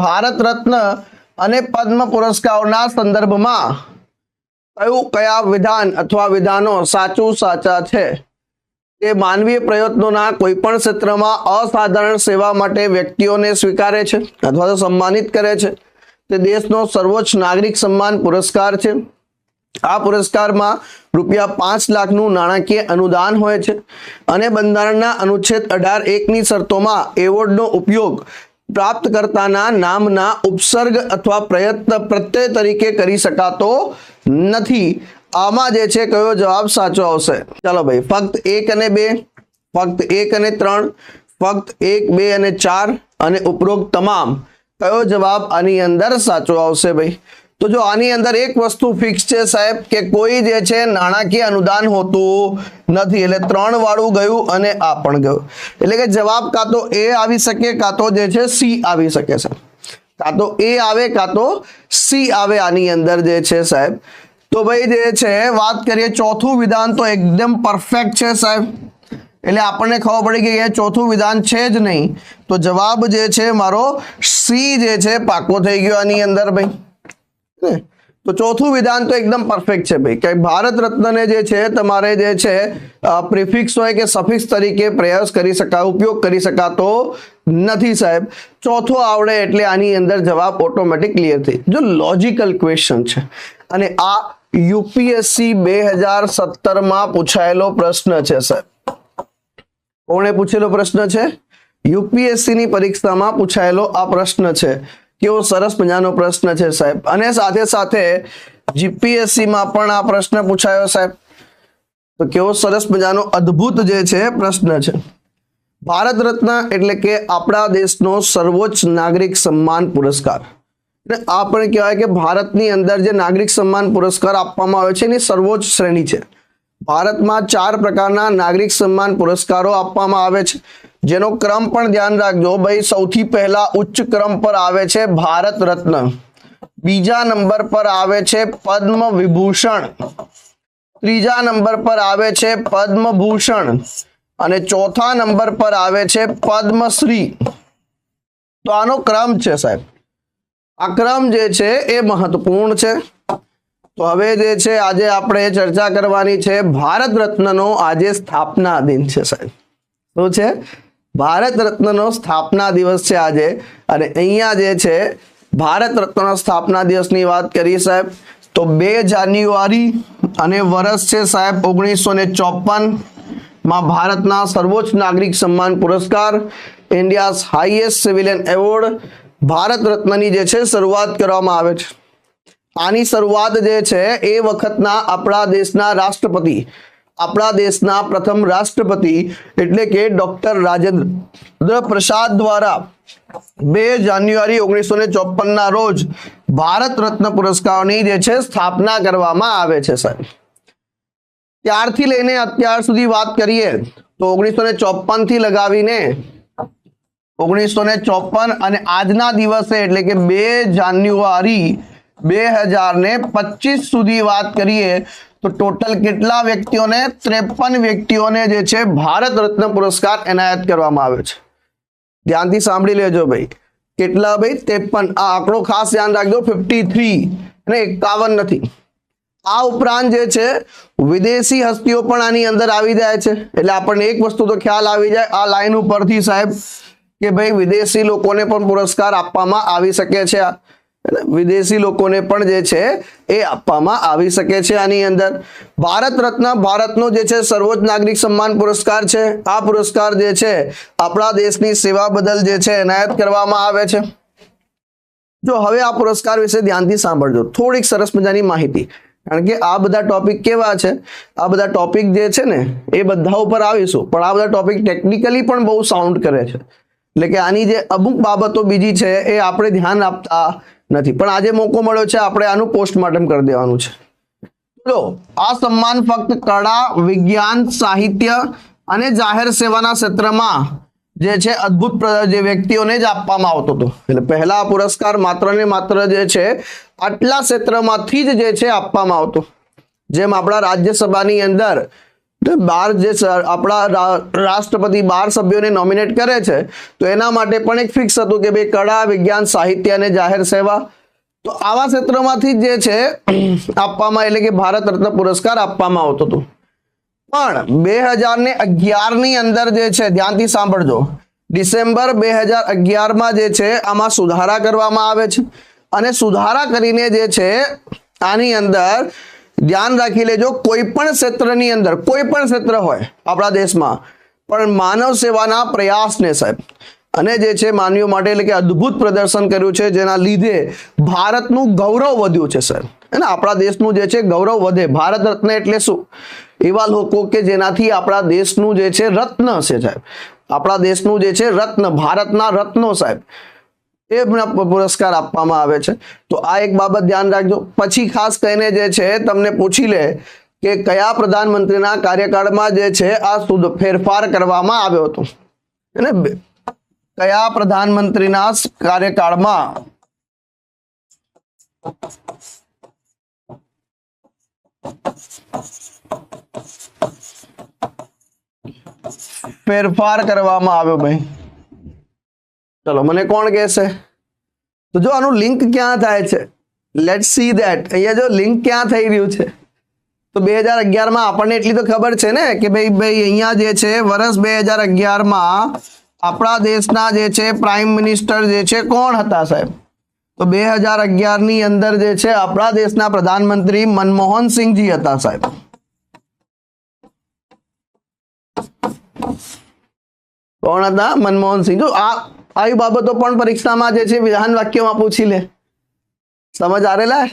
ભારત રત્ન અને પદ્મ પુરસ્કારોના સંદર્ભમાં કયું, કયા વિધાન અથવા વિધાનો સાચું, સાચા છે? તે માનવીય પ્રયત્નોના કોઈ પણ ક્ષેત્રમાં અસાધારણ સેવા માટે વ્યક્તિઓને સ્વીકારે છે અથવા તો સન્માનિત કરે છે. તે દેશનો સર્વોચ્ચ નાગરિક સન્માન પુરસ્કાર છે. આ પુરસ્કારમાં રૂપિયા પાંચ લાખનું નાણાકીય અનુદાન હોય છે અને બંધારણના અનુચ્છેદ અઢાર એકની શરતોમાં એવોર્ડનો ઉપયોગ પ્રાપ્તકર્તાના નામના ઉપસર્ગ અથવા પ્રયત્ન પ્રત્યય તરીકે કરી શકાતો નથી. આમાં જે છે, કયો જવાબ સાચો આવશે? ચાલો ભાઈ, ફક્ત એક અને બે, ફક્ત એક અને ત્રણ, ફક્ત એક, બે અને ચાર અને ઉપરોક્ત તમામ. કયો જવાબ આની અંદર સાચો આવશે ભાઈ? તો જો આની અંદર એક વસ્તુ ફિક્સ છે સાહેબ, કે કોઈ જે છે નાણાકીય અનુદાન હોતું નથી. એટલે ત્રણ વાળું ગયું અને આ પણ ગયું. એટલે કે જવાબ કાં તો એ આવી શકે, કાં તો જે છે સી આવી શકે છે. કાં તો એ આવે, કાં તો સી આવે આની અંદર જે છે સાહેબ. તો ભાઈ જે છે, વાત કરીએ ચોથું વિધાન તો એકદમ પરફેક્ટ છે સાહેબ. એટલે આપણને ખબર પડી કે એ ચોથું વિધાન છે જ નહીં. તો જવાબ જે છે મારો સી જે છે પાકો થઈ ગયો આની અંદર ભાઈ? તો ચોથું વિધાન તો એકદમ પરફેક્ટ છે ભાઈ. કે ભારત રત્નને જે છે, તમારે જે છે પ્રિફિક્સ હોય કે સફિક્સ તરીકે પ્રયાસ કરી શકા ઉપયોગ કરી શકાતો નથી સાહેબ. ચોથો આવડે એટલે આની અંદર જવાબ ઓટોમેટિક ક્લિયર થઈ. જો લોજિકલ ક્વેશ્ચન છે. અને આ યુપીએસસી બે હજાર સત્તરમાં પૂછાયેલો પ્રશ્ન છે સાહેબ. કોણે પૂછેલો પ્રશ્ન છે? યુપીએસસી ની પરીક્ષામાં પૂછાયેલો આ પ્રશ્ન છે. કેવો સરસ મજાનો પ્રશ્ન છે સાહેબ. અને સાથે સાથે જીપીએસસી માં પણ આ પ્રશ્ન પૂછાયો સાહેબ. તો કેવો સરસ મજાનો અદ્ભુત જે છે પ્રશ્ન છે. ભારત રત્ન એટલે કે આપણા દેશનો સર્વોચ્ચ નાગરિક સન્માન પુરસ્કાર. અને આ પણ કહેવાય કે ભારતની અંદર જે નાગરિક સન્માન પુરસ્કાર આપવામાં આવે છે એની સર્વોચ્ચ શ્રેણી છે. ભારતમાં ચાર પ્રકારના નાગરિક સન્માન પુરસ્કારો આપવામાં આવે છે. જેનો ક્રમ પણ ધ્યાન રાખજો. ભાઈ, સૌથી પહેલા ઉચ્ચ ક્રમ પર આવે છે ભારત રત્ન. બીજા નંબર પર આવે છે પદ્મ વિભૂષણ ત્રીજા નંબર પર આવે છે પદ્મભૂષણ. અને ચોથા નંબર પર આવે છે પદ્મશ્રી. તો આનો ક્રમ છે સાહેબ. આ ક્રમ જે છે એ મહત્વપૂર્ણ છે. તો હવે જે છે, આજે આપણે ચર્ચા કરવાની છે, ભારત રત્નનો આજે સ્થાપના દિન છે સાહેબ. શું છે? ભારત રત્નનો સ્થાપના દિવસ છે આજે. અને અહીંયા જે છે, ભારત રત્નનો સ્થાપના દિવસની વાત કરીએ સાહેબ, તો બે જાન્યુઆરી અને વર્ષ છે સાહેબ ઓગણીસો ને ચોપનમાં ભારતના સર્વોચ્ચ નાગરિક સન્માન પુરસ્કાર, India's highest civilian award Bharat રત્નની જે છે, શરૂઆત કરવામાં આવે છે. આની શરૂઆત જે છે એ વખતના આપણા દેશના રાષ્ટ્રપતિ, આપણા દેશના પ્રથમ રાષ્ટ્રપતિ એટલે કે ડોક્ટર રાજેન્દ્ર પ્રસાદ દ્વારા બે જાન્યુઆરી ઓગણીસો ને ચોપનના રોજ ભારત રત્ન પુરસ્કારની જે છે સ્થાપના કરવામાં આવે છે સાહેબ ત્યારથી લઈને અત્યાર સુધી વાત કરીએ તો ઓગણીસો ને ચોપનથી લગાવીને ઓગણીસો ને ચોપન અને આજના દિવસે એટલે કે બે જાન્યુઆરી બે હજાર ને પચીસ સુધી વાત કરીએ, તો ટોટલ કેટલા વ્યક્તિઓને, ત્રેપન વ્યક્તિઓને જે છે ભારત રત્ન પુરસ્કાર એનાયત કરવામાં આવ્યો છે. ધ્યાનથી સાંભળી લેજો ભાઈ. કેટલા ભાઈ? ત્રેપન. આ આંકડો ખાસ ધ્યાન રાખજો. ફિફ્ટી થ્રી અને એકાવન નથી. આ ઉપરાંત જે છે, વિદેશી હસ્તીઓ પણ આની અંદર આવી જાય છે. એટલે આપણને એક વસ્તુ તો ખ્યાલ આવી જાય, આ લાઈન ઉપરથી સાહેબ, કે ભાઈ વિદેશી લોકોને પણ પુરસ્કાર આપવામાં આવી શકે છે. વિદેશી લોકોને પણ જે છે એ આપવામાં આવી શકે છે આની અંદર. ભારત રત્ન, ભારતનો જે છે સર્વોચ્ચ નાગરિક સન્માન પુરસ્કાર છે. આ પુરસ્કાર જે છે આપણા દેશની સેવા બદલ જે છે એનાયત કરવામાં આવે છે. જો હવે આ પુરસ્કાર વિશે ધ્યાનથી સાંભળજો. થોડીક સરસ મજાની માહિતી. કારણ કે આ બધા ટોપિક કેવા છે? આ બધા ટોપિક જે છે ને એ બધા ઉપર આવીશું. પણ આ બધા ટોપિક ટેકનિકલી પણ બહુ સાઉન્ડ કરે છે. એટલે કે આની જે અમુક બાબતો બીજી છે એ આપણે ધ્યાન આપતા નથી. પણ આજે મોકો મળ્યો છે, આપણે આનું પોસ્ટમોર્ટમ કરી દેવાનું છે. જો આ સન્માન ફક્ત કળા, વિજ્ઞાન, સાહિત્ય અને જાહેર સેવાના ક્ષેત્રમાં જે છે, અદ્ભુત જે વ્યક્તિઓને જ આપવામાં આવતો હતો. એટલે પહેલા પુરસ્કાર માત્ર ને માત્ર જે છે, આટલા ક્ષેત્રમાંથી જ જે છે, આપવામાં આવતો. જેમ આપણા રાજ્યસભાની અંદર બાર જે આપણા રાષ્ટ્રપતિ બાર સભ્યોને નોમિનેટ કરે છે, તો એના માટે પણ એક ફિક્સ હતું કે ભાઈ કળા, વિજ્ઞાન, સાહિત્ય અને જાહેર સેવા. તો આવા ક્ષેત્રમાંથી જ છે, આપવામાં એટલે કે ભારત રત્ન પુરસ્કાર આપવામાં આવતો હતો. પણ બે હજાર ને અગિયારની અંદર જે છે, ધ્યાનથી સાંભળજો. ડિસેમ્બર બે હજાર અગિયારમાં જે છે, આમાં સુધારા કરવામાં આવે છે. અને સુધારા કરીને જે છે, આની અંદર ધ્યાન રાખી લેજો, કોઈ પણ ક્ષેત્રની અંદર, કોઈ પણ ક્ષેત્ર હોય આપણા દેશમાં, પણ માનવ સેવાના પ્રયાસને સાહેબ, અને જે છે માનવીઓ માટે એટલે કે અદ્ભુત પ્રદર્શન કર્યું છે, જેના લીધે ભારતનું ગૌરવ વધ્યું છે સર અને આપણા દેશનું જે છે ગૌરવ વધે. ભારત રત્ન એટલે શું? એવા લોકો કે જેનાથી આપણા દેશનું જે છે રત્ન છે સાહેબ. આપણા દેશનું જે છે રત્ન, ભારતના રત્નો સાહેબ. એમના પ- પુરસ્કાર આપવામાં આવે છે. તો આ એક બાબત ધ્યાન રાખજો. પછી ખાસ કરીને જે છે, તમને પૂછી લે કે કયા પ્રધાનમંત્રીના કાર્યકાળમાં જે છે, આ શુદ્ધ ફેરફાર કરવામાં આવ્યો હતો. એને બે- કયા પ્રધાનમંત્રીના સ- કાર્યકાળમાં ફેરફાર કરવામાં આવ્યો ભાઈ? ચલો, મને કોણ કહેશે? તો જો આનું લિંક ક્યાં થાય છે? લેટ સી દેટ અહીંયા જો લિંક ક્યાં થઈ રહ્યું છે? તો બે હજાર અગિયારમાં આપણને એટલી તો ખબર છે ને કે ભાઈ ભાઈ, અહીંયા જે છે વર્ષ બે હજાર અગિયારમાં આપણા દેશના જે છે પ્રાઇમ મિનિસ્ટર જે છે, કોણ હતા સાહેબ? તો બે હજાર અગિયારની અંદર જે છે, આપણા દેશના પ્રધાનમંત્રી મનમોહન સિંહજી હતા સાહેબ. કોણ હતા? મનમોહન સિંહ. જો આ આવી બાબતો પણ પરીક્ષામાં જે છે, વિધાન વાક્યમાં પૂછી લે. સમજ આ રહેલા હે?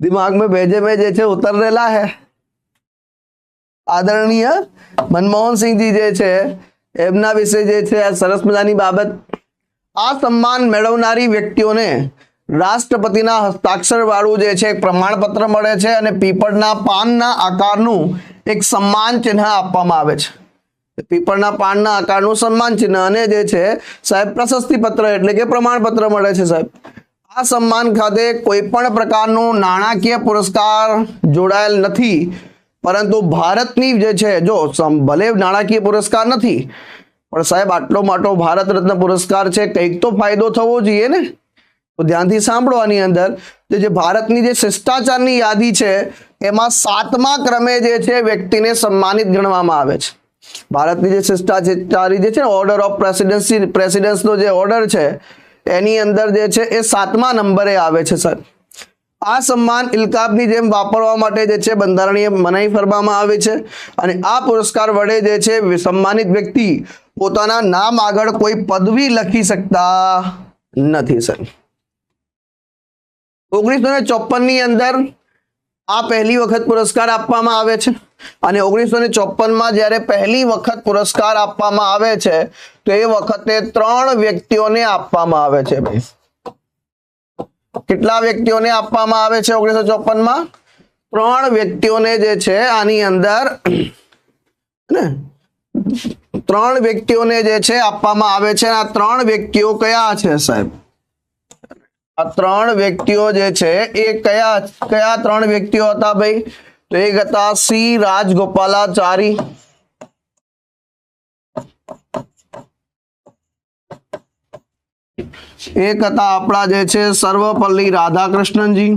દિમાગ મેં ભેજે મેં જે છે, ઉતર રહેલા હે? આદરણીય મનમોહન સિંહજી જે છે, એમના વિશે જે છે, આ સરસ મજાની બાબત. આ સન્માન મેળવનારી વ્યક્તિઓને રાષ્ટ્રપતિના હસ્તાક્ષરવાળું જે છે, એક પ્રમાણપત્ર મળે છે અને પીપળના પાનના આકારનું એક સન્માન ચિહ્ન આપવામાં આવે છે. પીપળના પાનના આકારનું સન્માન ચિહ્ન અને જે છે, સાહેબ પ્રશસ્તિ પત્ર એટલે કે પ્રમાણપત્ર મળે છે, સાહેબ. આ સન્માન ખાતે કોઈ પણ પ્રકારનું નાણાકીય પુરસ્કાર જોડાયેલ નથી. પરંતુ ભારતની જે છે, જો ભલે નાણાકીય પુરસ્કાર નથી, પણ સાહેબ, આટલો માટો ભારત રત્ન પુરસ્કાર છે, કંઈક તો ફાયદો થવો જોઈએ ને? તો ધ્યાનથી સાંભળો આની અંદર જે ભારતની જે શિષ્ટાચારની યાદી છે, એમાં સાતમા ક્રમે જે છે, વ્યક્તિને સન્માનિત ગણવામાં આવે છે. ભારતની જે શિષ્ટાચારી જે છે ઓર્ડર ઓફ પ્રેસિડેન્સી પ્રેસિડેન્સનો જે ઓર્ડર છે, એની અંદર જે છે એ સાતમા નંબરે આવે છે, સર. આ સન્માન ઇલકાબની જેમ વાપરવા માટે જે છે બંધારણીય મનાઈ ફરવામાં આવે છે અને આ પુરસ્કાર વડે જે છે સન્માનિત વ્યક્તિ પોતાના નામ આગળ કોઈ પદવી લખી શકતા નથી, સર. ઓગણીસો ને અંદર આ પહેલી વખત પુરસ્કાર આપવામાં આવે છે અને ઓગણીસો ને ચોપનમાં જ્યારે પહેલી વખત પુરસ્કાર આપવામાં આવે છે, તો એ વખતે ત્રણ વ્યક્તિઓને આપવામાં આવે છે. કેટલા વ્યક્તિઓને આપવામાં આવે છે ઓગણીસો ચોપનમાં ત્રણ વ્યક્તિઓને જે છે આની અંદર ત્રણ વ્યક્તિઓને જે છે આપવામાં આવે છે આ ત્રણ વ્યક્તિઓ કયા છે સાહેબ? ત્રણ વ્યક્તિઓ જે છે, એ કયા કયા ત્રણ વ્યક્તિઓ હતા ભાઈ? તો એક હતા સી રાજગોપાલાચારી, એક હતા આપણા જે છે સર્વપલ્લી રાધાકૃષ્ણનજી,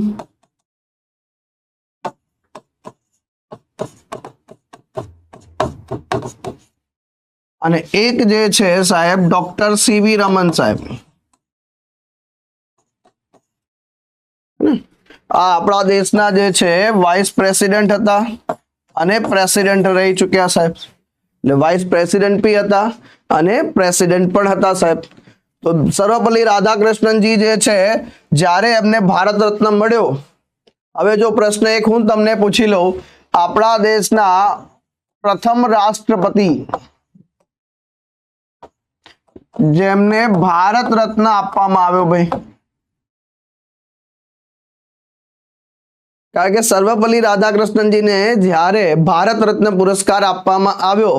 અને એક જે છે સાહેબ ડોક્ટર સીવી રમન સાહેબ. આ આપણા દેશના જે છે વાઇસ પ્રેસિડેન્ટ હતા અને પ્રેસિડેન્ટ રહી ચૂક્યા સાહેબ. એટલે વાઇસ પ્રેસિડેન્ટ બી હતા અને પ્રેસિડેન્ટ પણ હતા સાહેબ. તો સર્વપલ્લી રાધાકૃષ્ણનજી જે છે, જ્યારે એમને ભારત રત્ન મળ્યો, હવે જો પ્રશ્ન એક હું તમને પૂછી લઉં, આપણા દેશના પ્રથમ રાષ્ટ્રપતિ જેમને ભારત રત્ન આપવામાં આવ્યો ભાઈ. કારણ કે સર્વપલ્લી રાધાકૃષ્ણનજીને જ્યારે ભારત રત્ન પુરસ્કાર આપવામાં આવ્યો,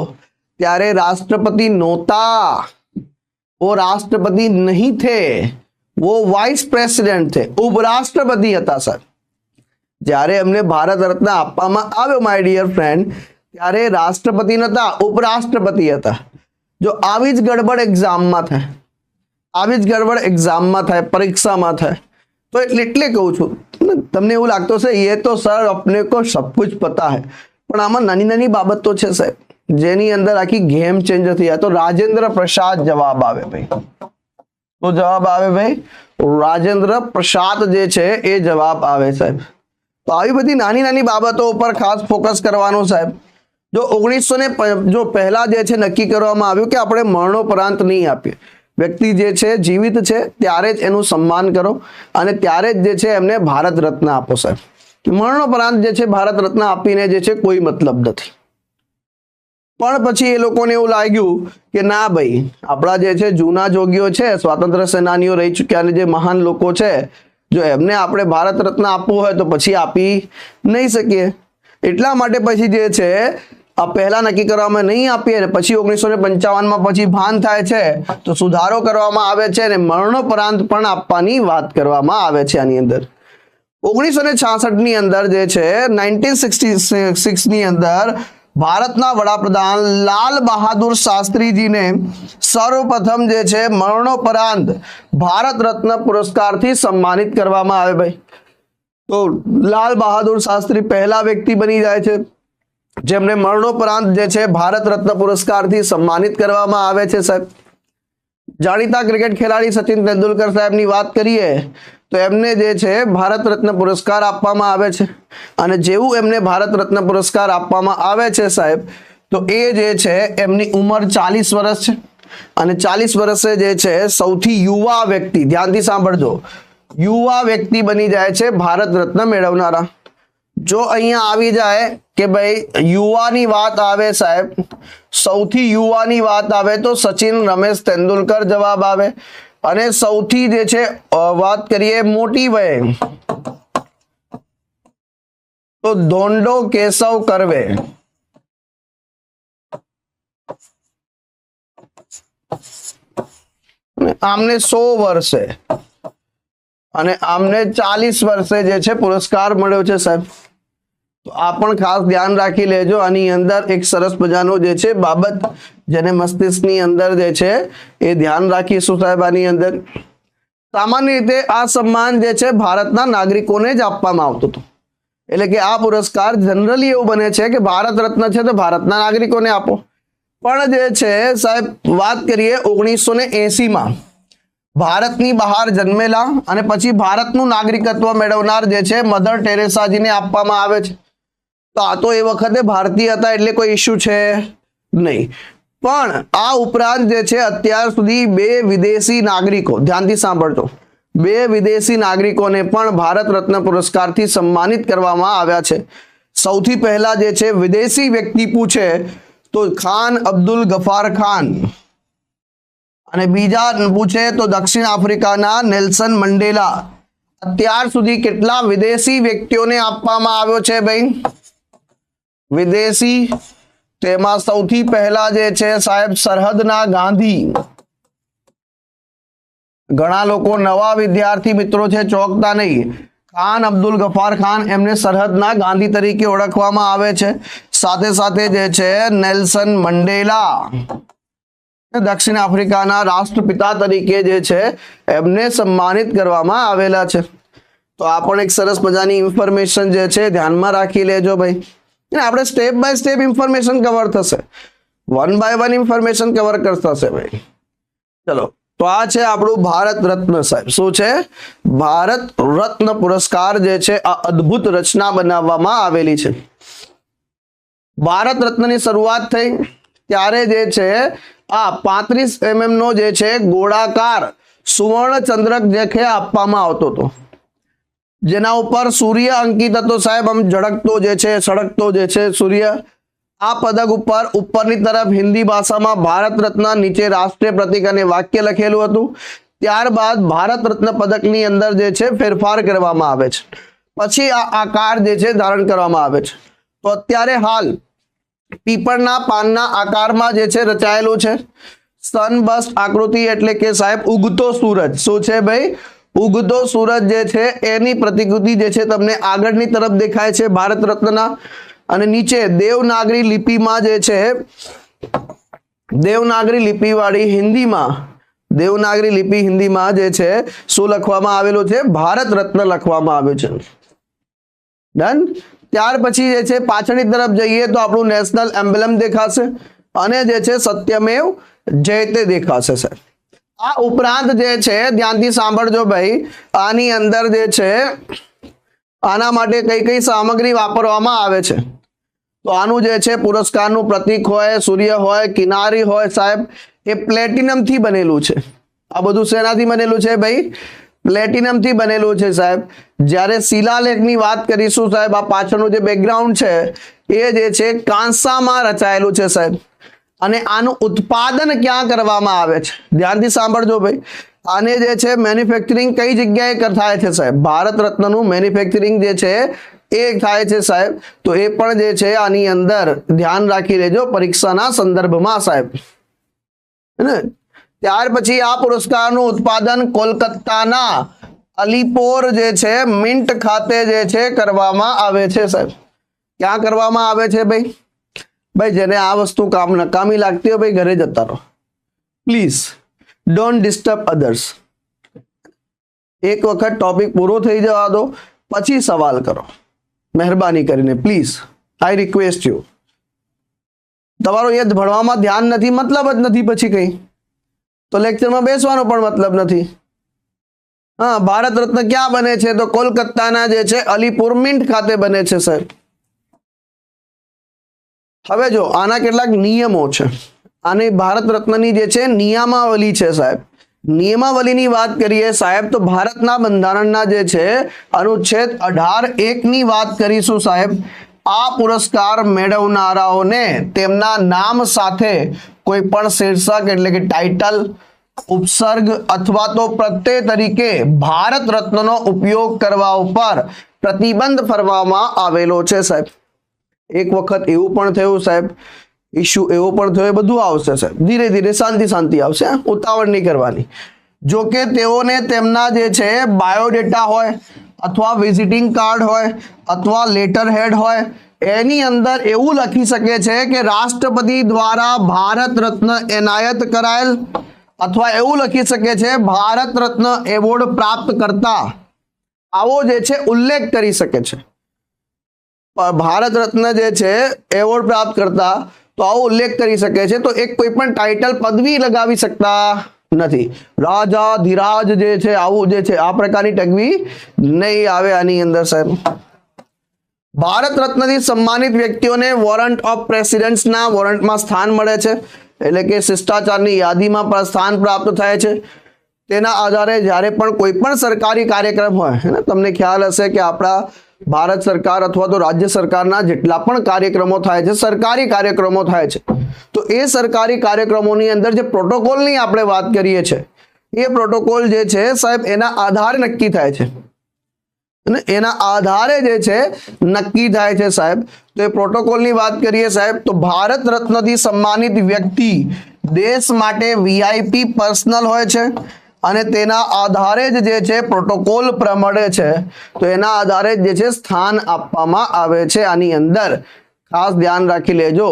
ત્યારે રાષ્ટ્રપતિ નહોતા. ઓ રાષ્ટ્રપતિ નહીં થે. વો વાઇસ પ્રેસિડેન્ટ થે. ઉપરાષ્ટ્રપતિ હતા, સર. જ્યારે એમને ભારત રત્ન આપવામાં આવ્યો માય ડિયર ફ્રેન્ડ ત્યારે રાષ્ટ્રપતિ નહોતા, ઉપરાષ્ટ્રપતિ હતા. જો આવી જ ગડબડ એક્ઝામમાં થાય, આવી જ ગડબડ એક્ઝામમાં થાય, પરીક્ષામાં થાય તો એટલે કહું છું તમને એવું લાગતું હશે એ તો સર આપણે કો સબ કુછ પતા હે પણ આમાં નાની નાની બાબતો છે સાહેબ જેની અંદર આખી ગેમ ચેન્જ થઈ જાય તો રાજેન્દ્ર પ્રસાદ જવાબ આવે ભાઈ તો જવાબ આવે ભાઈ રાજેન્દ્ર પ્રસાદ જે છે એ જવાબ આવે સાહેબ તો આવી બધી નાની નાની બાબતો ઉપર ખાસ ફોકસ કરવાનું સાહેબ જો ઓગણીસો ને જો પહેલા જે છે નક્કી કરવામાં આવ્યું કે આપણે મરણોપરાંત નહીં આપીએ વ્યક્તિ જે છે, જીવિત છે, ત્યારે જ એનું સન્માન કરો અને ત્યારે જ જે છે, એમને ભારત રત્ન આપો સાહેબ. મરણોપરાંત જે છે, ભારત રત્ન આપીને જે છે, કોઈ મતલબ નથી. પણ પછી એ લોકોને એવું લાગ્યું કે ના ભાઈ, આપણા જે છે, જૂના જોગીઓ છે સ્વાતંત્ર્ય સેનાનીઓ રહી ચૂક્યા અને જે મહાન લોકો છે, જો એમને આપણે ભારત રત્ન આપવું હોય તો પછી આપી નહીં શકીએ. એટલા માટે પછી જે છે આ પહેલા નક્કી કરવામાં નહીં આપીએ ને, પછી ઓગણીસો ને પંચાવનમાં પછી ભાન થાય છે. તો સુધારો કરવામાં આવે છે અને મરણોપરાંત પણ આપવાની વાત કરવામાં આવે છે આની અંદર. ઓગણીસો ને છાસઠની અંદર જે છે, નાઇન્ટીન સિક્સટી સિક્સની અંદર ભારતના વડાપ્રધાન લાલ બહાદુર શાસ્ત્રીજીને સર્વપ્રથમ જે છે, મરણોપરાંત ભારત રત્ન પુરસ્કારથી સન્માનિત કરવામાં આવે ભાઈ. તો લાલ બહાદુર શાસ્ત્રી પહેલા વ્યક્તિ બની જાય છે. જેમને મરણોપરાંત જે છે, ભારત રત્ન પુરસ્કારથી સન્માનિત કરવામાં આવે છે, સાહેબ. જાણીતા ક્રિકેટ ખેલાડી સચિન તેંડુલકર સાહેબની વાત કરીએ, તો એમને જે છે, ભારત રત્ન પુરસ્કાર આપવામાં આવે છે. અને જેવું એમને ભારત રત્ન પુરસ્કાર આપવામાં આવે છે, સાહેબ, તો એ જે છે, એમની ઉંમર ચાલીસ વર્ષ છે. અને ચાલીસ વર્ષે જે છે, સૌથી યુવા વ્યક્તિ, ધ્યાનથી સાંભળજો, યુવા વ્યક્તિ બની જાય છે ભારત રત્ન મેળવનારા. જો અહીંયા આવી જાય કે ભાઈ યુવાની વાત આવે સાહેબ, સૌથી યુવાની વાત આવે તો સચિન રમેશ તેંડુલકર જવાબ આવે. અને સૌથી જે છે વાત કરીએ મોટી વયે, તો ધોંડો કેશવ કરવે. આમને સો વર્ષે, અને આમને ચાલીસ વર્ષે જે છે પુરસ્કાર મળ્યો છે સાહેબ. તો આ પણ ખાસ ધ્યાન રાખી લેજો. આની અંદર એક સરસ મજાનો જે છે બાબત જેને મસ્તિષ્કની અંદર જે છે એ ધ્યાન રાખીશું સાહેબ આની અંદર. સામાન્ય રીતે આ સન્માન જે છે ભારતના નાગરિકોને જ આપવામાં આવતું હતું. એટલે કે આ પુરસ્કાર જનરલી એવું બને છે કે ભારત રત્ન છે તો ભારતના નાગરિકોને આપો. પણ જે છે સાહેબ, વાત કરીએ ઓગણીસો ને એસીમાં ભારતની બહાર જન્મેલા અને પછી ભારતનું નાગરિકત્વ મેળવનાર જે છે મધર ટેરેસાજીને આપવામાં આવે છે. તો આ તો એ વખતે ભારતીય હતા એટલે કોઈ ઇસ્યુ છે નહીં. પણ આ ઉપરાંત જે છે, અત્યાર સુધી બે વિદેશી નાગરિકો, ધ્યાનથી સાંભળજો. બે વિદેશી નાગરિકોને પણ ભારત રત્ન પુરસ્કારથી સન્માનિત કરવામાં આવ્યા છે. સૌથી પહેલા જે છે, વિદેશી વ્યક્તિ પૂછે તો ખાન અબ્દુલ ગફાર ખાન. અને બીજા પૂછે તો દક્ષિણ આફ્રિકાના નેલ્સન મંડેલા. અત્યાર સુધી કેટલા વિદેશી વ્યક્તિઓને આપવામાં આવ્યો છે ભાઈ? વિદેશી તેમાં સૌથી પહેલા જે છે સાહેબ સરહદના ગાંધી. ઘણા લોકો નવા વિદ્યાર્થી મિત્રો છે, ચોકતા નહીં. ખાન અબ્દુલ ગફાર ખાન એમને સરહદના ગાંધી તરીકે ઓળખવામાં આવે છે. સાથે સાથે જે છે નેલ્સન મંડેલા. દક્ષિણ આફ્રિકાના રાષ્ટ્રપિતા તરીકે જે છે એમને સન્માનિત કરવામાં આવેલા છે. તો આ પણ એક સરસ મજાની ઇન્ફોર્મેશન જે છે, ધ્યાનમાં રાખી લેજો ભાઈ. અને આપણે step by step information cover થશે. One by one information cover થશે ભાઈ. ચલો, તો આ છે આપણું ભારત રત્ન સાહેબ. શું છે? ભારત રત્ન પુરસ્કાર જે છે, આ અદ્ભુત રચના બનાવવામાં આવેલી છે. ભારત રત્નની શરૂઆત થઈ ત્યારે જે છે, આ પાંત્રીસ એમએમ નો જે છે, ગોળાકાર સુવર્ણ ચંદ્રક જે આપવામાં આવતો હતો. જેના ઉપર સૂર્ય અંકિત હતો. સાહેબ, આમ ઝળકતો જે છે, સળગતો જે છે સૂર્ય, આ પદક ઉપર ઉપરની તરફ હિન્દી ભાષામાં ભારત રત્ન નીચે રાષ્ટ્રીય પ્રતિક અને વાક્ય લખેલું હતું. ત્યારબાદ ભારત રત્ન પદકની અંદર જે છે, ફેરફાર કરવામાં આવે છે. પછી આ આકાર જે છે, ધારણ કરવામાં આવે છે. તો અત્યારે હાલ પીપળના પાનના આકારમાં જે છે, રચાયેલું છે. સનબસ્ટ આકૃતિ એટલે કે સાહેબ, ઉગતો સૂરજ. શું છે ભાઈ? ઉગતો સૂરજ જે છે, એની પ્રતિકૃતિ જે છે, તમને આગળની તરફ દેખાય છે. ભારત રત્નના અને નીચે દેવનાગરી લિપિમાં જે છે, દેવનાગરી લિપિવાળી હિન્દીમાં, દેવનાગરી લિપિ હિન્દીમાં જે છે, શું લખવામાં આવેલું છે? ભારત રત્ન લખવામાં આવ્યું છે. ડન ત્યાર પછી જે છે, પાછળની તરફ જઈએ તો આપણું નેશનલ એમ્બ્લેમ દેખાશે અને જે છે, સત્યમેવ જયતે દેખાશે સાહેબ આ ઉપરાંત જે છે, ધ્યાનથી સાંભળજો ભાઈ, આની અંદર જે છે, આના માટે કઈ કઈ સામગ્રી વાપરવામાં આવે છે. તો આનું જે છે, પુરસ્કારનું પ્રતીક હોય, સૂર્ય હોય, કિનારી હોય, સાહેબ, એ પ્લેટિનમથી બનેલું છે. આ બધું શેનાથી બનેલું છે ભાઈ? પ્લેટિનમથી બનેલું છે, સાહેબ. જ્યારે શિલાલેખની વાત કરીશું, સાહેબ, આ પાછળનું જે બેકગ્રાઉન્ડ છે, એ જે છે, કાંસામાં રચાયેલું છે, સાહેબ. અને આનું ઉત્પાદન ક્યાં કરવામાં આવે છે? ધ્યાનથી સાંભળજો ભાઈ. આને જે છે મેન્યુફેક્ચરિંગ કઈ જગ્યાએ થાય છે સાહેબ? ભારત રત્નનું મેન્યુફેક્ચરિંગ જે છે એ થાય છે સાહેબ. તો એ પણ જે છે આની અંદર ધ્યાન રાખી લેજો પરીક્ષાના સંદર્ભમાં સાહેબ. ને? ત્યાર પછી આ પુરસ્કારનું ઉત્પાદન કોલકાતાના અલીપોર જે છે મિન્ટ ખાતે જે છે કરવામાં આવે છે સાહેબ. ક્યાં કરવામાં આવે છે ભાઈ? ભાઈ, જેને આ વસ્તુ કામ નકામી લાગતી હોય, ભાઈ, ઘરે જતા રહો. પ્લીઝ ડોન્ટ ડિસ્ટર્બ અધર્સ એક વખત ટોપિક પૂરો થઈ જવા દો, પછી સવાલ કરો. મહેરબાની કરીને પ્લીઝ આઈ રિક્વેસ્ટ યુ તમારો એ ભણવામાં ધ્યાન નથી, મતલબ જ નથી પછી કંઈ. તો લેક્ચરમાં બેસવાનો પણ મતલબ નથી. હા, ભારત રત્ન ક્યાં બને છે? તો કોલકાતાના જે છે, અલીપુર મિન્ટ ખાતે બને છે સાહેબ હવે જો, આના કેટલાક નિયમો છે. અને ભારત રત્નની જે છે, નિયમાવલી છે સાહેબ. નિયમાવલીની વાત કરીએ, સાહેબ, તો ભારતના બંધારણના જે છે, અનુચ્છેદ અઢાર એકની વાત કરીશું સાહેબ. આ પુરસ્કાર મેળવનારાઓને તેમના નામ સાથે કોઈ પણ શીર્ષક એટલે કે ટાઇટલ ઉપસર્ગ અથવા તો પ્રત્યય તરીકે ભારત રત્નનો ઉપયોગ કરવા ઉપર પ્રતિબંધ ફરવામાં આવેલો છે સાહેબ. એક વખત એવું પણ થયું સાહેબ ઇશ્યુ એવો પણ થયો, એ બધું આવશે સાહેબ. ધીરે ધીરે શાંતિ શાંતિ આવશે? ઉતાવળ નહીં કરવાની. જો કે તેઓને તેમના જે છે બાયોડેટા હોય, અથવા વિઝિટિંગ કાર્ડ હોય, અથવા લેટર હેડ હોય, એની અંદર એવું લખી શકે છે કે રાષ્ટ્રપતિ દ્વારા ભારત રત્ન એનાયત કરાયેલ, અથવા એવું લખી શકે છે, ભારત રત્ન એવોર્ડ પ્રાપ્ત કરતા આવો જે છે, ઉલ્લેખ કરી શકે છે. ભારત રત્ન જે છે, એવોર્ડ પ્રાપ્ત કરતા, તો આવો ઉલ્લેખ કરી શકે છે, તો એક કોઈ પણ ટાઇટલ પદવી લગાવી શકતા નથી. રાજા ધીરાજ જે છે, આવું જે છે, આ પ્રકારની ટગવી નહીં આવે આની અંદર, સાહેબ. ભારત રત્નથી સન્માનિત વ્યક્તિઓને વોરંટ ઓફ પ્રેસિડેન્ટ્સના વોરંટમાં સ્થાન મળે છે, એટલે કે શિષ્ટાચારની યાદીમાં પણ સ્થાન પ્રાપ્ત થાય છે. તેના આધારે જ્યારે પણ કોઈ પણ સરકારી કાર્યક્રમ હોય તમને ખ્યાલ હશે કે આપણા ભારત સરકાર અથવા તો રાજ્ય સરકારના જેટલા પણ કાર્યક્રમો થાય છે, સરકારી કાર્યક્રમો થાય છે. તો એ સરકારી કાર્યક્રમોની અંદર જે પ્રોટોકોલની આપણે વાત કરીએ છીએ એ પ્રોટોકોલ જે છે સાહેબ, એના આધારે નક્કી થાય છે. અને એના આધારે જે છે નક્કી થાય છે સાહેબ. તો એ પ્રોટોકોલની વાત કરીએ સાહેબ, તો ભારત રત્નથી સન્માનિત વ્યક્તિ દેશ માટે વીઆઈપી પર્સનલ હોય છે. અને તેના આધારે જ જે છે પ્રોટોકોલ પ્રમાણે છે, તો એના આધારે જ જે છે સ્થાન આપવામાં આવે છે આની અંદર. ખાસ ધ્યાન રાખી લેજો.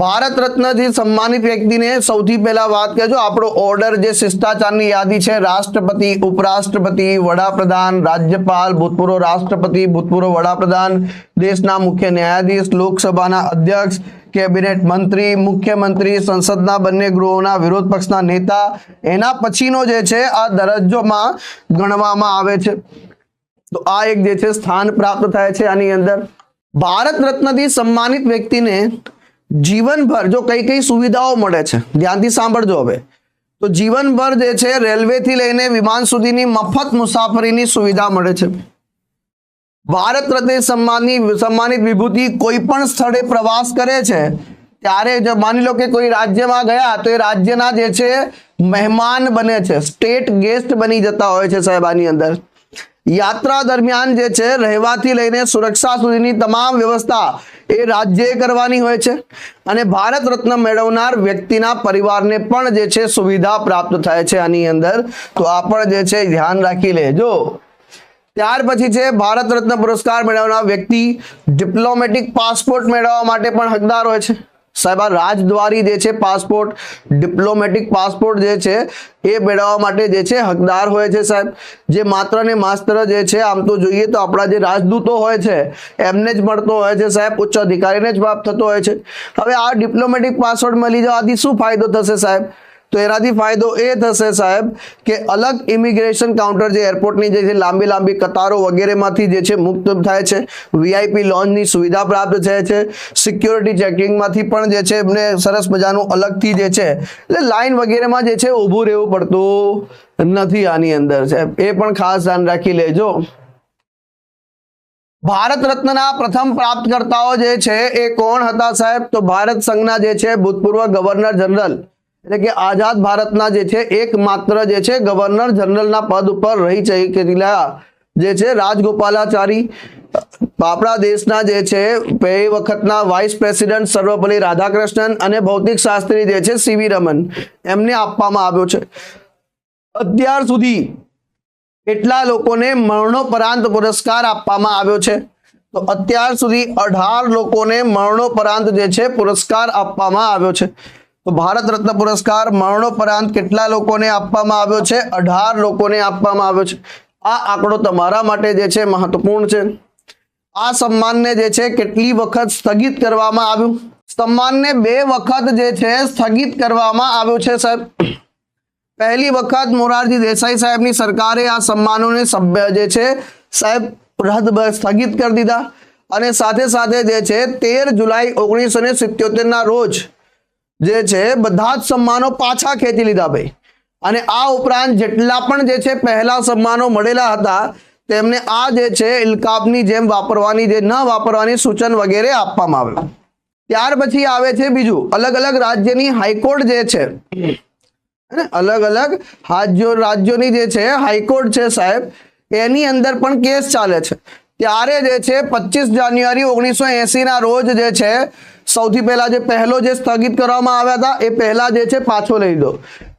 ભારત રત્નથી સન્માનિત વ્યક્તિને સૌથી પહેલા વાત કરજો આપણો ઓર્ડર જે શિષ્ટાચારની યાદી છે, રાષ્ટ્રપતિ, ઉપરાષ્ટ્રપતિ, વડાપ્રધાન, રાજ્યપાલ, ભૂતપૂર્વ રાષ્ટ્રપતિ, ભૂતપૂર્વ વડાપ્રધાન, દેશના મુખ્ય ન્યાયાધીશ, લોકસભાના અધ્યક્ષ, કેબિનેટ મંત્રી, મુખ્યમંત્રી, સંસદના બંને ગૃહોના વિરોધ પક્ષના નેતા. એના પછીનો જે છે, આ દરજ્જોમાં ગણવામાં આવે છે. તો આ એક જે છે, સ્થાન પ્રાપ્ત થાય છે આની અંદર. ભારત રત્નથી સન્માનિત વ્યક્તિને જીવનભર જો કઈ કઈ સુવિધાઓ મળે છે, ધ્યાનથી સાંભળજો હવે. તો જીવનભર જે છે, રેલવેથી લઈને વિમાન સુધીની મફત મુસાફરીની સુવિધા મળે છે. ભારત રત્ન સન્માનની, સન્માનિત વિભૂતિ કોઈ પણ સ્થળે પ્રવાસ કરે છે, ત્યારે જો માની લો કે કોઈ રાજ્યમાં ગયા, તો એ રાજ્યના જે છે, મહેમાન બને છે. સ્ટેટ ગેસ્ટ બની જતા હોય છે સાહેબ આની અંદર. યાત્રા દરમિયાન જે છે, રહેવાથી લઈને સુરક્ષા સુધીની તમામ વ્યવસ્થા એ રાજ્યએ કરવાની હોય છે અને ભારત રત્ન મેળવનાર વ્યક્તિના પરિવારને પણ જે છે, સુવિધા પ્રાપ્ત થાય છે આની અંદર. તો આ પણ જે છે, ધ્યાન રાખી લેજો. ત્યાર પછી છે, ભારત રત્ન પુરસ્કાર મેળવનાર વ્યક્તિ ડિપ્લોમેટિક પાસપોર્ટ મેળવવા માટે પણ હકદાર હોય છે. સાહેબ, આ રાજદ્વારી જે છે, પાસપોર્ટ ડિપ્લોમેટિક પાસપોર્ટ જે છે, એ મેળવવા માટે જે છે, હકદાર હોય છે સાહેબ. જે માત્ર ને માત્ર જે છે, આમ તો જોઈએ તો આપણા જે રાજદૂતો હોય છે, એમને જ મળતો હોય છે સાહેબ. ઉચ્ચ અધિકારીને જ પ્રાપ્ત થતો હોય છે. હવે આ ડિપ્લોમેટિક પાસપોર્ટ મળી જવાથી શું ફાયદો થશે સાહેબ? તો એનાથી ફાયદો એ થશે સાહેબ કે અલગ ઇમિગ્રેશન કાઉન્ટર જે એરપોર્ટની જે છે, લાંબી લાંબી કતારો વગેરેમાંથી જે છે, મુક્ત થાય છે. વીઆઈપી લોન્જની સુવિધા પ્રાપ્ત થાય છે. સિક્યોરિટી ચેકિંગમાંથી પણ જે છે, એમને સરસ મજાનું અલગથી જે છે, એટલે લાઇન વગેરેમાં જે છે, ઊભું રહેવું પડતું નથી આની અંદર સાહેબ. એ પણ ખાસ ધ્યાન રાખી લેજો. ભારત રત્નના પ્રથમ પ્રાપ્તકર્તાઓ જે છે, એ કોણ હતા સાહેબ? તો ભારત સંઘના જે છે, ભૂતપૂર્વ ગવર્નર જનરલ એટલે કે આઝાદ ભારતના જે છે, એકમાત્ર જે છે, ગવર્નર જનરલના પદ ઉપર રહી ચૂકેલા જે છે, રાજગોપાલાચારી. આપણા દેશના જે છે, બે વખતના વાઇસ પ્રેસિડેન્ટ સર્વપલ્લી રાધાકૃષ્ણન અને ભૌતિક શાસ્ત્રી જે છે સીવી રમન. એમને આપવામાં આવ્યો છે. અત્યાર સુધી કેટલા લોકોને મરણોપરાંત પુરસ્કાર આપવામાં આવ્યો છે? તો અત્યાર સુધી અઢાર લોકોને મરણોપરાંત જે છે, પુરસ્કાર આપવામાં આવ્યો છે. તો ભારત રત્ન પુરસ્કાર મરણોપરાંત કેટલા લોકોને આપવામાં આવ્યો છે? અઢાર લોકોને આપવામાં આવ્યો છે. આ આંકડો તમારા માટે જે છે મહત્વપૂર્ણ છે. આ સન્માનને જે છે કેટલી વખત સ્થગિત કરવામાં આવ્યું? સન્માનને બે વખત જે છે સ્થગિત કરવામાં આવ્યું છે સાહેબ પહેલી વખત મોરારજી દેસાઈ સાહેબની સરકારે આ સન્માનોને સભ્ય જે છે સાહેબ રદ સ્થગિત કરી દીધા. અને સાથે સાથે જે છે તેર જુલાઈ ઓગણીસો ને સિત્યોતેરના રોજ જે છે, બધા જ સન્માનો પાછા ખેંચી લીધા ભાઈ અને આ ઉપરાંત જેટલા પણ જે છે, પહેલા સન્માનો મળેલા હતા, તેમને આ જે છે, ઇલકાબની જેમ વાપરવાની, જે ન વાપરવાની સૂચન વગેરે આપવામાં આવ્યું ત્યાર પછી આવે છે બીજું, અલગ અલગ રાજ્યની હાઈકોર્ટ જે છે? અલગ અલગ રાજ્યો રાજ્યોની જે છે, હાઈકોર્ટ છે સાહેબ, એની અંદર પણ કેસ ચાલે છે ત્યારે જે છે પચીસ જાન્યુઆરી ઓગણીસો એસી ના રોજ જે છે, સૌથી પહેલા જે પહેલો જે સ્થગિત કરવામાં આવ્યા હતા, એ પહેલા જે છે, પાછો લઈ દો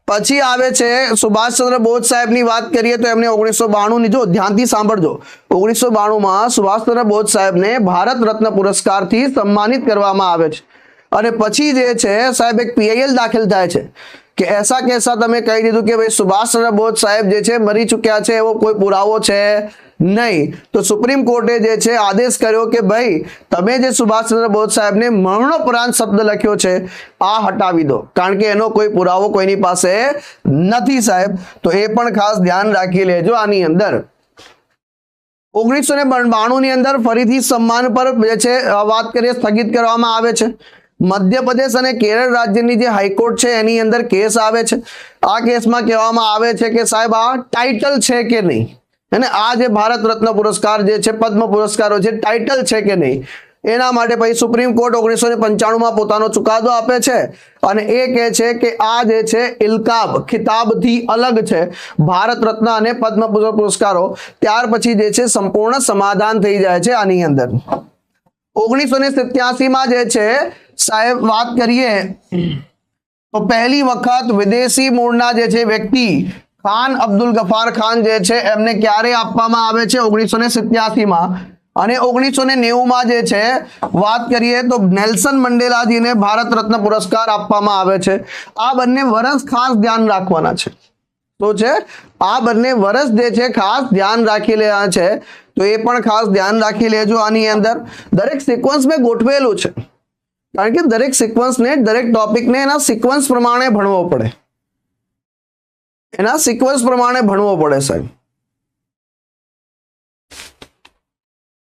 પછી આવે છે, સુભાષચંદ્ર બોઝ સાહેબની વાત કરીએ તો એમને ઓગણીસો બાણું ની જો, ધ્યાનથી સાંભળજો. ઓગણીસો બાણુંમાં સુભાષચંદ્ર બોઝ સાહેબને ભારત રત્ન પુરસ્કારથી સન્માનિત કરવામાં આવે છે. અને પછી જે છે, સાહેબ એક પીઆઈએલ દાખલ થાય છે. કે એસા કેસા તમે કહી દીધું કે ભાઈ, સુભાષચંદ્ર બોઝ સાહેબ જે છે, મરી ચૂક્યા છે, એવો કોઈ પુરાવો છે? નહીં. તો સુપ્રીમ કોર્ટે જે છે, આદેશ કર્યો કે ભાઈ, તમે જે સુભાષચંદ્ર બોઝ સાહેબને મરણોપરાંત શબ્દ લખ્યો છે, આ હટાવી દો. કારણ કે એનો કોઈ પુરાવો કોઈની પાસે નથી સાહેબ. તો એ પણ ખાસ ધ્યાન રાખી લેજો આની અંદર. ઓગણીસો ને બાણું ની અંદર ફરીથી સન્માન પર જે છે વાત કરીએ, સ્થગિત કરવામાં આવે છે. મધ્યપ્રદેશ અને કેરળ રાજ્યની જે હાઈકોર્ટ છે, એની અંદર કેસ આવે છે. આ કેસમાં કહેવામાં આવે છે કે સાહેબ, આ ટાઇટલ છે કે નહીં? અને આ જે ભારત રત્ન પુરસ્કાર જે છે, પદ્મ પુરસ્કારો છે ટાઇટલ છે કે નહીં, એના માટે પછી સુપ્રીમ કોર્ટ ઓગણીસો ને પંચાણુંમાં પોતાનો ચુકાદો આપે છે અને એ કહે છે કે આ જે છે, ઇલકાબ, ખિતાબથી અલગ છે, ભારત રત્ન અને પદ્મ પુરસ્કારો, ત્યાર પછી જે છે, સંપૂર્ણ સમાધાન થઈ જાય છે આની અંદર. ઓગણીસો ને સિત્યાસીમાં જે છે, સાહેબ, વાત કરીએ, તો પહેલી વખત વિદેશી મૂળના જે છે, વ્યક્તિ ખાન અબ્દુલ ગફાર ખાન જે છે, એમને ક્યારે આપવામાં આવે છે? ઓગણીસો ને સિત્યાસીમાં. અને ઓગણીસો ને નેવુંમાં જે છે, વાત કરીએ તો નેલ્સન મંડેલાજીને ભારત રત્ન પુરસ્કાર આપવામાં આવે છે. આ બંને વર્ષ ખાસ ધ્યાન રાખવાના છે. તો છે, આ બંને વર્ષ જે છે, ખાસ ધ્યાન રાખી લેવા છે. તો એ પણ ખાસ ધ્યાન રાખી લેજો આની અંદર. દરેક સિક્વન્સ મેં ગોઠવેલું છે. કારણ કે દરેક સિક્વન્સને દરેક ટોપિકને એના સિક્વન્સ પ્રમાણે ભણવો પડે. એના સિક્વન્સ પ્રમાણે ભણવો પડે સાહેબ.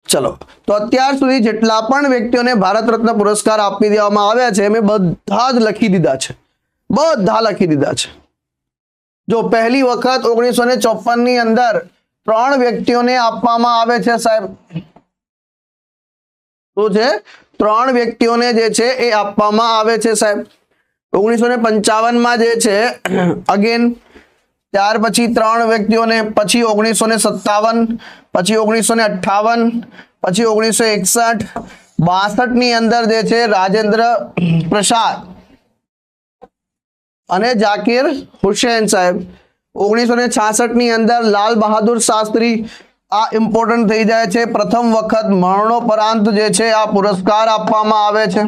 ચલો, તો અત્યાર સુધી જેટલા પણ વ્યક્તિઓને ભારત રત્ન પુરસ્કાર આપી દેવામાં આવ્યા છે મેં બધા જ લખી દીધા છે. બધા લખી દીધા છે. જો પહેલી વખત ઓગણીસો ને ચોપનની અંદર ત્રણ વ્યક્તિઓને આપવામાં આવે છે સાહેબ. શું છે? ત્રણ વ્યક્તિઓને જે છે એ આપવામાં આવે છે સાહેબ. ઓગણીસો ને પંચાવનમાં જે છે, અગેન ત્યાર પછી ત્રણ વ્યક્તિઓને, પછી ઓગણીસો ને સત્તાવન, પછી ઓગણીસો ને અઠ્ઠાવન, પછી ઓગણીસો એકસઠ બાસઠની અંદર જે છે રાજેન્દ્ર પ્રસાદ અને જાકીર હુસેન સાહેબ. ઓગણીસો ને છાસઠની અંદર લાલ બહાદુર શાસ્ત્રી આ ઇમ્પોર્ટન્ટ થઈ જાય છે. પ્રથમ વખત મરણોપરાંત જે છે આ પુરસ્કાર આપવામાં આવે છે.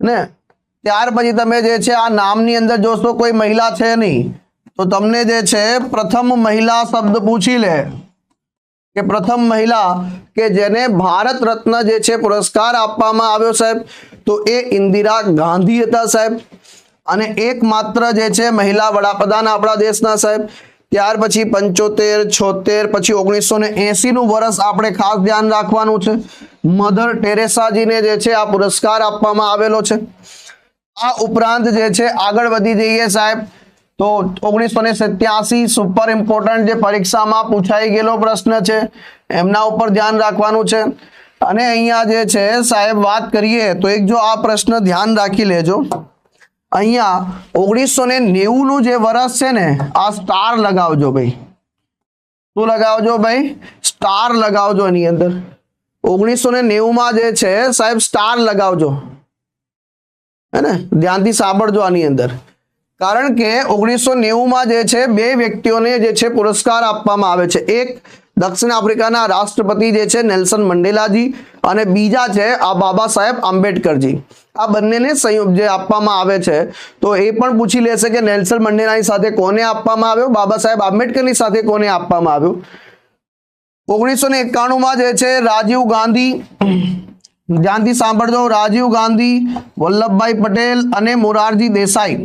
ને ત્યાર પછી તમે જે છે, આ નામની અંદર જોશો કોઈ મહિલા છે નહીં. તો તમને જે છે, પ્રથમ મહિલા શબ્દ પૂછી લે. કે પ્રથમ મહિલા કે જેને ભારત રત્ન જે છે, પુરસ્કાર આપવામાં આવ્યો સાહેબ, તો એ ઇન્દિરા ગાંધી હતા સાહેબ. અને એકમાત્ર જે છે, મહિલા વડાપ્રધાન આપણા દેશના સાહેબ. ત્યાર પછી પંચોતેર, છોતેર, પછી ઓગણીસો ને એસી નું વર્ષ આપણે ખાસ ધ્યાન રાખવાનું છે. મધર ટેરેસાજીને જે છે, આ પુરસ્કાર આપવામાં આવેલો છે. આ ઉપરાંત જે છે, આગળ વધી જઈએ સાહેબ. તો ઓગણીસો ને સત્યાસી સુપર ઇમ્પોર્ટન્ટ જે પરીક્ષામાં પૂછાઈ ગયેલો પ્રશ્ન છે, એમના ઉપર ધ્યાન રાખવાનું છે. અને અહીંયા જે છે, સાહેબ, વાત કરીએ તો એક જો આ પ્રશ્ન ધ્યાન રાખી લેજો. અહીંયા ઓગણીસો ને નેવું જે વર્ષ છે ને, આ સ્ટાર લગાવજો ભાઈ. શું લગાવજો ભાઈ? સ્ટાર લગાવજો એની અંદર. ઓગણીસો ને નેવું માં જે છે, સાહેબ સ્ટાર લગાવજો. હે ને? ધ્યાનથી સાંભળજો આની અંદર. કારણ કે ઓગણીસો નેવુંમાં જે છે, બે વ્યક્તિઓને જે છે, પુરસ્કાર આપવામાં આવે છે. એક દક્ષિણ આફ્રિકાના રાષ્ટ્રપતિ જે છે, નેલ્સન મંડેલાજી અને બીજા છે, આ બાબા સાહેબ આંબેડકરજી. આ બંનેને સંયુક્ત જે આપવામાં આવે છે, તો એ પણ પૂછી લેશે કે નેલ્સન મંડેલાની સાથે કોને આપવામાં આવ્યો? બાબા સાહેબ આંબેડકરની સાથે કોને આપવામાં આવ્યો? ઓગણીસો ને એકાણુંમાં જે છે, રાજીવ ગાંધી ધ્યાનથી સાંભળજો, રાજીવ ગાંધી, વલ્લભભાઈ પટેલ અને મોરારજી દેસાઈ.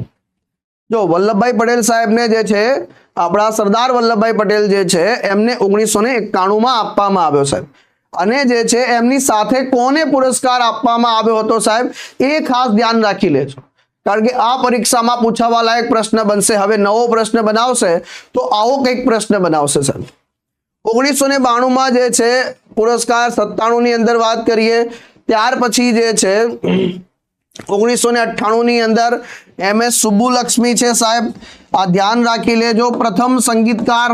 જો, વલ્લભભાઈ પટેલ સાહેબને જે છે, આપણા સરદાર વલ્લભભાઈ પટેલ જે છે, એમને ઓગણીસો ને એકાણુંમાં આપવામાં આવ્યો સાહેબ. અને જે છે, એમની સાથે કોને પુરસ્કાર આપવામાં આવ્યો હતો સાહેબ, એ ખાસ ધ્યાન રાખી લેજો. કારણ કે આ પરીક્ષામાં પૂછાવા લાયક પ્રશ્ન બનશે. હવે નવો પ્રશ્ન બનાવશે, તો આવો કંઈક પ્રશ્ન બનાવશે સાહેબ. ઓગણીસો ને બાણુંમાં જે છે, પુરસ્કાર સત્તાણું ની અંદર વાત કરીએ ત્યાર પછી જે છે ઓગણીસો ને અઠ્ઠાણું ની અંદર એમ એસ સુબ્બુલક્ષ્મી છે સાહેબ. આ ધ્યાન રાખી લેજો. પ્રથમ સંગીતકાર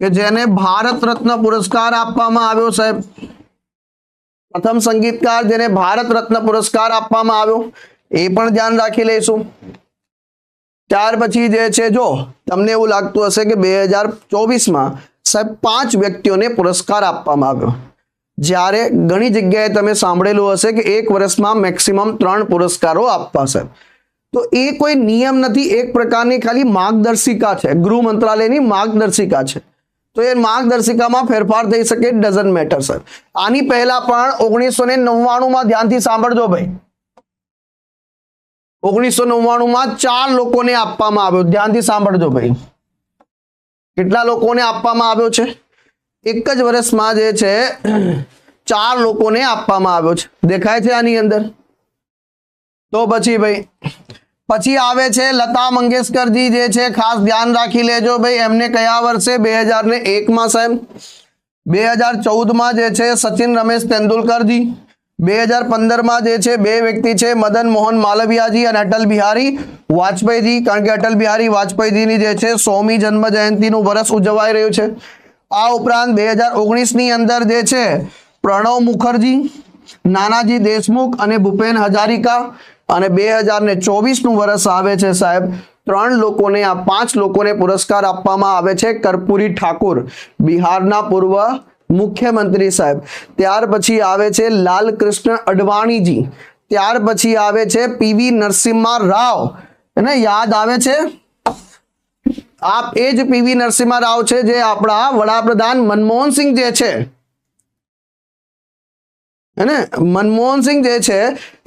કે જેને ભારત રત્ન પુરસ્કાર આપવામાં આવ્યો સાહેબ. પ્રથમ સંગીતકાર જેને ભારત રત્ન પુરસ્કાર આપવામાં આવ્યો. એ પણ ધ્યાન રાખી લઈશું. ત્યાર પછી જે છે, જો તમને એવું લાગતું હશે કે બે હજાર ચોવીસમાં સાહેબ, પાંચ વ્યક્તિઓને પુરસ્કાર આપવામાં આવ્યો. જ્યારે ઘણી જગ્યાએ તમે સાંભળેલું હશે કે એક વર્ષમાં મેક્સિમમ ત્રણ પુરસ્કારો આપવા, સાહેબ. તો એ કોઈ નિયમ નથી, એક પ્રકારની ખાલી માર્ગદર્શિકા છે. ગૃહ મંત્રાલયની માર્ગદર્શિકા છે. તો એ માર્ગદર્શિકામાં ફેરફાર થઈ શકે ડઝન્ટ મેટર સર આની પહેલા પણ ઓગણીસો ને નવ્વાણુંમાં ધ્યાનથી સાંભળજો ભાઈ. ઓગણીસો નવ્વાણુંમાં ચાર લોકોને આપવામાં આવ્યો. ધ્યાનથી સાંભળજો ભાઈ. કેટલા લોકોને આપવામાં આવ્યો છે? એક જ વર્ષમાં જે છે, ચાર લોકોને આપવામાં આવ્યો છે. દેખાય છે આની અંદર? તો પછી ભાઈ, પછી આવે છે લતા મંગેશકરજી જે છે, ખાસ ધ્યાન રાખી લેજો ભાઈ, એમને કયા વર્ષે? બે હજાર ને એકમાં સાહેબ. બે હજાર ચૌદમાં જે છે, સચિન રમેશ તેંડુલકરજી. બે હજાર પંદરમાં જે છે, બે વ્યક્તિ છે, મદન મોહન માલવિયાજી અને અટલ બિહારી વાજપેયીજી. કારણ કે અટલ બિહારી વાજપેયીજીની જે છે, સોમી જન્મ જયંતિનું વર્ષ ઉજવાઈ રહ્યું છે. આ ઉપરાંત બે હજાર ઓગણીસની અંદર જે છે, પ્રણવ મુખર્જી, નાનાજી દેશમુખ અને ભૂપેન હજારિકા અને બે હજાર ને ચોવીસનું વર્ષ આવે છે સાહેબ. ત્રણ લોકોને, આ પાંચ લોકોને પુરસ્કાર આપવામાં આવે છે. કર્પૂરી ઠાકુર, બિહારના પૂર્વ મુખ્યમંત્રી સાહેબ, ત્યાર પછી આવે છે લાલકૃષ્ણ અડવાણીજી, ત્યાર પછી આવે છે પીવી નરસિમ્હા રાવ, એને યાદ આવે છે? આપ એ જ પીવી નરસિમ્હા રાવ છે જે આપણા વડાપ્રધાન મનમોહન સિંહ જે છે હેને મનમોહનસિંહ જે છે,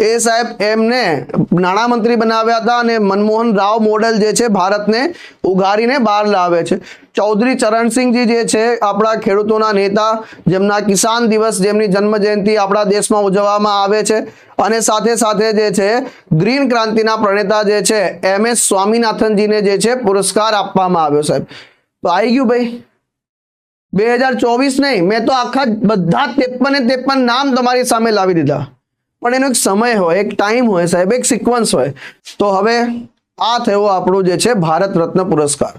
એ સાહેબ એમને નાણામંત્રી બનાવ્યા હતા અને મનમોહન રાવ મોડેલ જે છે, ભારતને ઉઘારીને બહાર લાવે છે. ચૌધરી ચરણસિંહજી જે છે, આપણા ખેડૂતોના નેતા, જેમના કિસાન દિવસ, જેમની જન્મ જયંતિ આપણા દેશમાં ઉજવવામાં આવે છે. અને સાથે સાથે જે છે, ગ્રીન ક્રાંતિના પ્રણેતા જે છે, એમ એસ સ્વામિનાથનજીને જે છે, પુરસ્કાર આપવામાં આવ્યો સાહેબ. તો આવી ગયું ભાઈ? બે હજાર ચોવીસ નહીં, મેં તો આખા બધા ત્રેપન ત્રેપન નામ તમારી સામે લાવી દીધા. પણ એનો એક સમય હોય, એક ટાઈમ હોય સાહેબ, એક સિક્વન્સ હોય. તો હવે આ થયો આપણો જે છે ભારત રત્ન પુરસ્કાર.